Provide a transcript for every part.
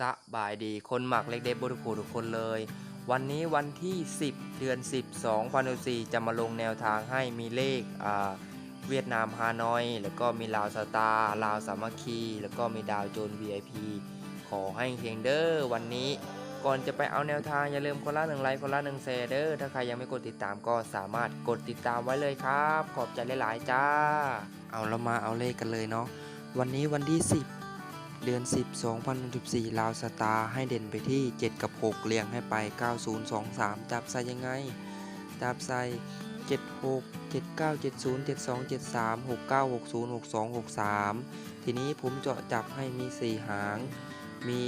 สบายดีคนหมักเล็กเด็กบุรุษทุกคนเลย วันนี้วันที่ 10 เดือน 10 2014จะมาลงแนวทางให้มีเลขอ่าเวียดนามฮานอย แล้วก็มีลาวสตาร์ลาวสามัคคี แล้วก็มีดาวโจน VIP ขอให้เฮงเดอร์วันนี้ก่อนจะไปเอาแนวทางอย่าลืมคนละหนึ่งไลค์คนละหนึ่งแชร์เด้อถ้าใครยังไม่กดติดตามก็สามารถกดติดตามไว้เลยครับ ขอบใจหลาย ๆ จ้า เอาเรามาเอาเลขกันเลยเนาะวันนี้วันที่ 10 เดือน 10 2014ลาวสตาร์ให้เด่นไปที่ 7 กับ 6 เรียงให้ไป 9023 จับใส่ยังไง จับใส่ 76 79 70 72 73 69 60 62 63 ทีนี้ผมเจาะจับให้มี 4 หาง มี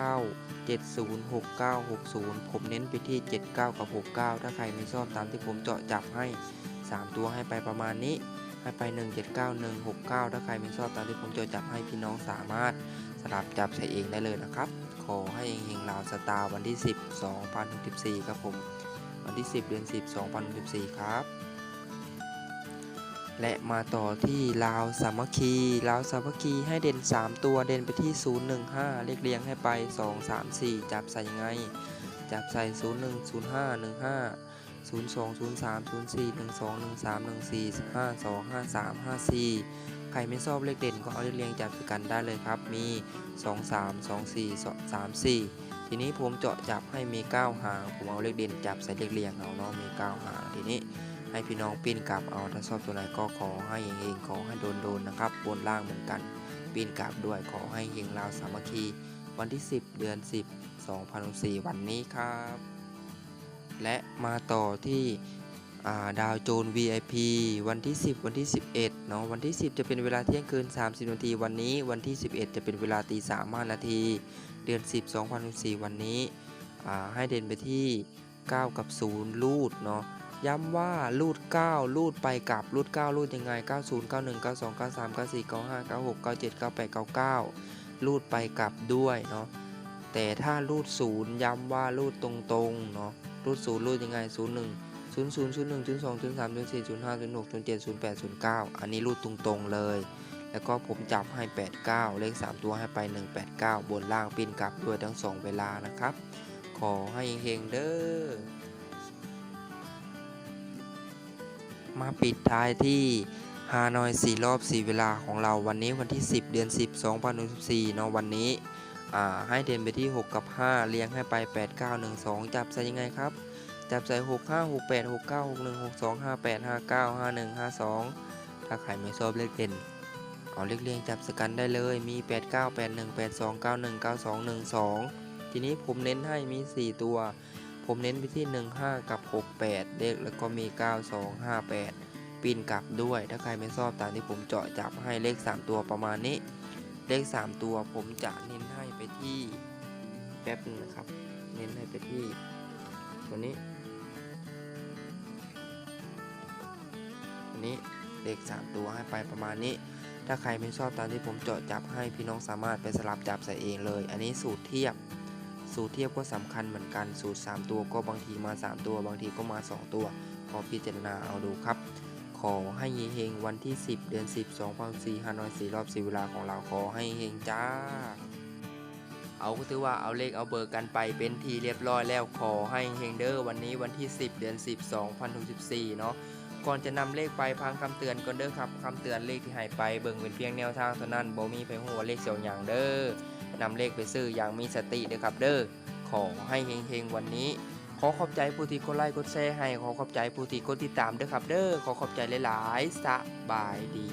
79 70 69 60 ผมเน้นไปที่ 79 กับ 69 ถ้าใครไม่ชอบตามที่ผมเจาะจับให้ 3 ตัวให้ไปประมาณนี้ ให้ไป 179 169 ถ้าใครไม่ชอบตามที่ผมเจาะจับให้พี่น้องสามารถสลับจับใส่เองได้เลยนะครับ ขอให้เฮงๆลาวสตาร์วันที่ 10 2014ครับผม วันที่ 10 เดือน 10 2014ครับ และมาต่อที่ลาวสามัคคีลาวสามัคคีให้เด่น 3 ตัวเด่นไปที่ 015 เลขเรียงให้ไป 2 3 4 จับใส่ยังไง จับใส่ 01 05 15 02 03 04 12 13 14 52 53 54 ใครไม่ชอบเลขเด่นก็เอาเลขเรียงจับกันได้เลยครับ มี 2 3 2 4 3 4 ทีนี้ผมเจาะจับให้มี 9 หาง ผมเอาเลขเด่นจับใส่เลขเรียงเอาเนาะมี 9 หาง ทีนี้ให้พี่น้องปิ้นกลับเอา ถ้าชอบตัวไหนก็ขอให้เฮงขอให้โดนๆนะครับ บนล่างเหมือนกัน ปิ้นกลับด้วย ขอให้เฮงลาวสามัคคี วันที่ 10 เดือน 10 2004วันนี้ครับ และมาต่อที่าดาวโจน VIP วันที่ 10 วันที่ 11เนาะวันที่ 10 จะเป็นเวลาเที่ยงคืน 30 นาที วันนี้วันที่ 11 จะเป็นเวลาตี3 5นาที เดือน 10 2004วันนี้ให้เด่นไปที่ 9 กับ 0 ลูดเนาะย้ำว่ารูด9รูดไปกลับรูด9รูดยังไง 90 91 92 93 94 95 96 97 98 99รูดไปกลับด้วยเนาะแต่ถ้ารูด 0 ย้ำว่ารูดตรงๆเนาะ รูด0รูดยังไง01 00 01 02 03 04 05 06 07 08 09อันนี้รูดตรงๆเลย แล้วก็ผมจับให้ 89 เลข 3 ตัวให้ไป 189 บนล่างปิ้นกลับด้วยทั้ง 2 เวลานะครับ ขอให้เฮงเด้อมาปิดท้ายที่ฮานอย 4 รอบ 4 เวลาของเราวันนี้วันที่ 10 เดือน 10 2014เนาะวันนี้ ให้เด่นไปที่ 6 กับ 5 เลี้ยงให้ไป 8 9 1 2 จับใส่ยังไงครับ จับใส่ 6 5 6 8 6 9 6 1 6 2 5 8 5 9 5 1 5 2 ถ้าใครไม่ชอบเลขเด่น เอาเลขเรียงจับสกันได้เลย มี 8 9 8 1 8 2 9 1 9 2 1 2 ทีนี้ผมเน้นให้มี 4 ตัว ผมเน้นไปที่ 15 กับ 68 เลขแล้วก็มี 9258 ปีนกลับด้วย ถ้าใครไม่ชอบตามที่ผมเจาะจับให้เลข 3 ตัวประมาณนี้ เลข 3 ตัวผมจะเน้น ไปที่แป๊บนึงนะครับ เน้นให้ไปที่ตัวนี้ตัวนี้เลข3ตัวให้ไปประมาณนี้ ถ้าใครไม่ชอบตามที่ผมเจาะจับให้พี่น้องสามารถไปสลับจับใส่เองเลย อันนี้สูตรเทียบ สูตรเทียบก็สำคัญเหมือนกันสูตร 3 ตัวก็บางทีมา 3 ตัว บางทีก็มา 2 ตัวขอพิจารณาเอาดูครับขอให้เฮงวันที่ 10 เดือน 10 2004ฮานอย4รอบ4เวลาของเราขอให้เฮงจ้า เอาก็ถือว่าเอาเลขเอาเบอร์กันไปเป็นทีเรียบร้อยแล้วขอให้เฮงเดอร์วันนี้วันที่ 10 เดือน 10 2014เนาะก่อนจะนำเลขไปพังคำเตือนก่อนเด้อครับคำเตือนเลขที่ให้ไปเบิ่งเป็นเพียงแนวทางเท่านั้นบ่มีไปหัวเลขเสียวอย่างเด้อนำเลขไปซื้ออย่างมีสติเด้อครับเด้อขอให้เฮงๆวันนี้ ขอขอบใจผู้ที่กดไลค์กดแชร์ให้ขอขอบใจผู้ที่กดติดตามเด้อครับเด้อขอขอบใจหลายๆสบายดี